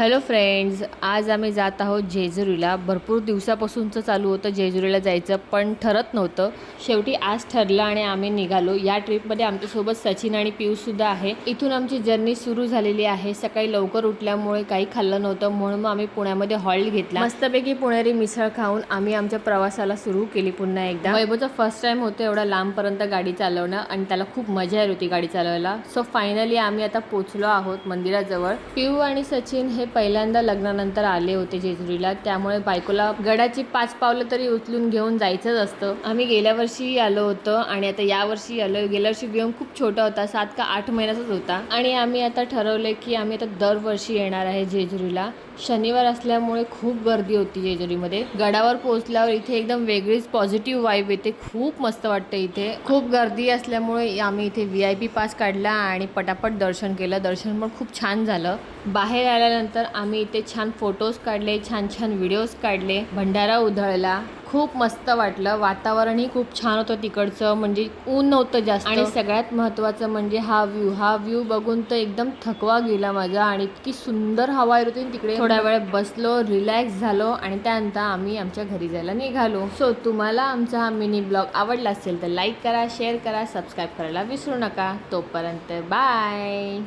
Hello friends आज आम्ही जात आहोत जेजुरीला. भरपूर दिवसापासूनचं चालू होतं जेजुरीला जायचं पण ठरत नव्हतं. शेवटी आज ठरलं आणि आम्ही निघालो. या ट्रिपमध्ये आमच्यासोबत सचिन आणि पियुषसुद्धा आहे. इथून आमची जर्नी सुरू झालेली आहे. सकाळी लवकर उठल्यामुळे काही खाल्लं नव्हतं म्हणून मग आम्ही पुण्यामध्ये हॉल्ट घेतला. मस्तपैकी पुणेरी मिसळ खाऊन आम्ही आमच्या प्रवासाला सुरू केली पुन्हा एकदा. वैभवचा फर्स्ट टाइम होतं एवढा लांबपर्यंत गाडी चालवणं आणि त्याला खूप मजा येत होती गाडी चालवायला. सो फायनली आम्ही आता पोचलो आहोत मंदिराजवळ. पिऊ आणि सचिन हे पहिल्यांदा लग्नानंतर आले होते जेजुरीला त्यामुळे बायकोला गडाची पाच पावलं तरी उचलून घेऊन जायचंच असतं. आम्ही गेल्या वर्षी आलो होतो आणि आता या वर्षी आलो गेल्या वर्षी बियम खूप छोटा होता सात का आठ महिन्याचाच होता. आणि आम्ही आता ठरवलं की आम्ही आता दरवर्षी येणार आहे जेजुरीला. शनिवार असल्यामुळे खूप गर्दी होती जेजुरीमध्ये. गडावर पोहोचल्यावर इथे एकदम वेगळीच पॉझिटिव्ह वाईब येते. खूप मस्त वाटतं इथे. खूप गर्दी असल्यामुळे आम्ही इथे व्ही आय पी पास काढला आणि पटापट दर्शन केलं. दर्शन पण खूप छान झालं. बाहेर आल्यानंतर आम्ही इथे छान फोटोज काढले छान छान व्हिडिओज काढले. भंडारा उधळला. खूप मस्त वाटलं. वातावरणही खूप छान होतं तिकडचं. म्हणजे ऊन नव्हतं जास्त. आणि सगळ्यात महत्त्वाचं म्हणजे हा व्ह्यू हा व्ह्यू बघून तर एकदम थकवा गेला माझा आणि इतकी सुंदर हवा येत होती तिकडे. थोड्या वेळ बसलो रिलॅक्स झालो आणि त्यानंतर आम्ही आमच्या घरी जायला निघालो. सो तुम्हाला आमचा हा मिनी ब्लॉग आवडला असेल तर लाईक करा शेअर करा सबस्क्राईब करायला विसरू नका. तोपर्यंत बाय